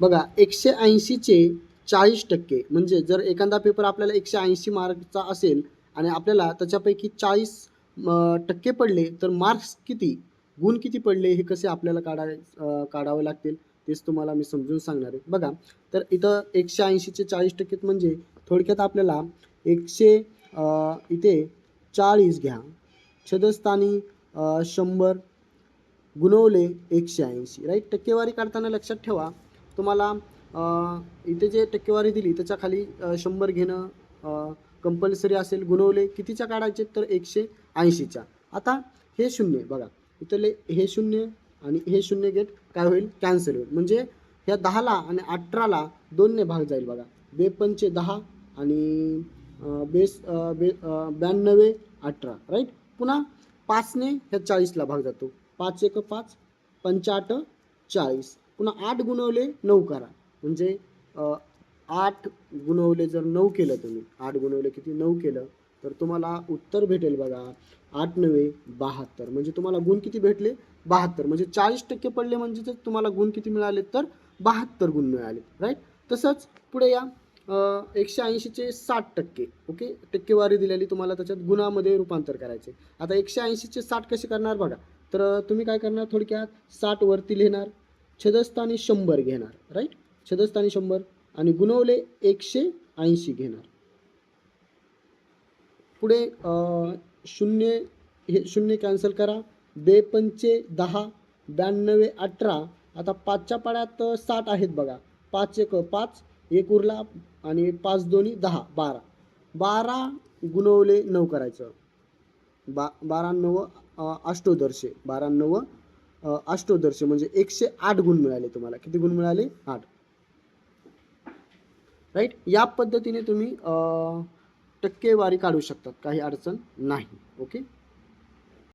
बघा एकशे ऐंशीचे चाळीस टक्के. म्हणजे जर एखादा पेपर आपल्याला एकशे ऐंशी मार्कचा असेल आणि आपल्याला त्याच्यापैकी चाळीस टक्के पडले तर मार्क्स किती? गुण किती पडले? हे कसे आपल्याला काढाय काढावे लागतील? तेच तुम्हाला मी समजून सांगणार आहे. बघा तर इथं एकशे ऐंशीचे चाळीस टक्केत म्हणजे थोडक्यात आपल्याला एकशे इथे चाळीस घ्या. छदस्थानी शंभर गुणवले एकशे ऐंशी. राईट टक्केवारी काढताना लक्षात ठेवा. तुम्हाला इथे जे टक्केवारी दिली त्याच्याखाली शंभर घेणं कंपल्सरी असेल गुणवले कितीच्या काढायचे? तर एकशे ऐंशीच्या. आता हे शून्य बघा. इथले हे शून्य आणि हे शून्य गेट काय होईल? कॅन्सल होईल. म्हणजे ह्या दहाला आणि अठराला दोनने भाग जाईल बघा. बेपंचे दहा आणि बेस बे ब्याण्णवे अठरा. राईट पुन्हा पाचने ह्या चाळीसला भाग जातो. पाच एक पाच पंचाट चाळीस. पुन्हा आठ गुणवले नऊ करा. म्हणजे आठ गुणवले जर नऊ केलं तुम्ही आठ गुणवले किती? नऊ केलं तर तुम्हाला उत्तर भेटेल बघा आठ नवे बहात्तर. म्हणजे तुम्हाला गुण किती भेटले? बहात्तर. म्हणजे चाळीस टक्के पडले म्हणजे जर तुम्हाला गुण किती मिळाले तर बहात्तर गुण मिळाले राईट तसंच पुढे या एकशे ऐंशीचे साठ टक्के ओके टक्केवारी दिलेली तुम्हाला त्याच्यात गुणामध्ये रूपांतर करायचे. आता एकशे ऐंशीचे साठ कसे करणार बघा? तर तुम्ही काय करणार? थोडक्यात साठ वरती लिहिणार. छदस्थानी शंभर घेणार राईट छदस्थानी शंभर. आणि गुणवले एकशे ऐंशी घेणार. पुढे शून्य हे शून्य कॅन्सल करा. बेपंचे दहा ब्याण्णवे अठरा. आता पाचच्या पाड्यात साठ आहेत बघा. पाच एक पाच. एक उरला आणि पाच दोन्ही दहा बारा. बारा गुणवले नऊ करायचं. बा बारा नव अष्टोदर्शे. बारा नव अष्टोदर्श म्हणजे एकशे आठ गुण मिळाले तुम्हाला. किती गुण मिळाले? आठ. राईट या पद्धतीने तुम्ही टक्केवारी काढू शकतात. काही अडचण नाही. ओके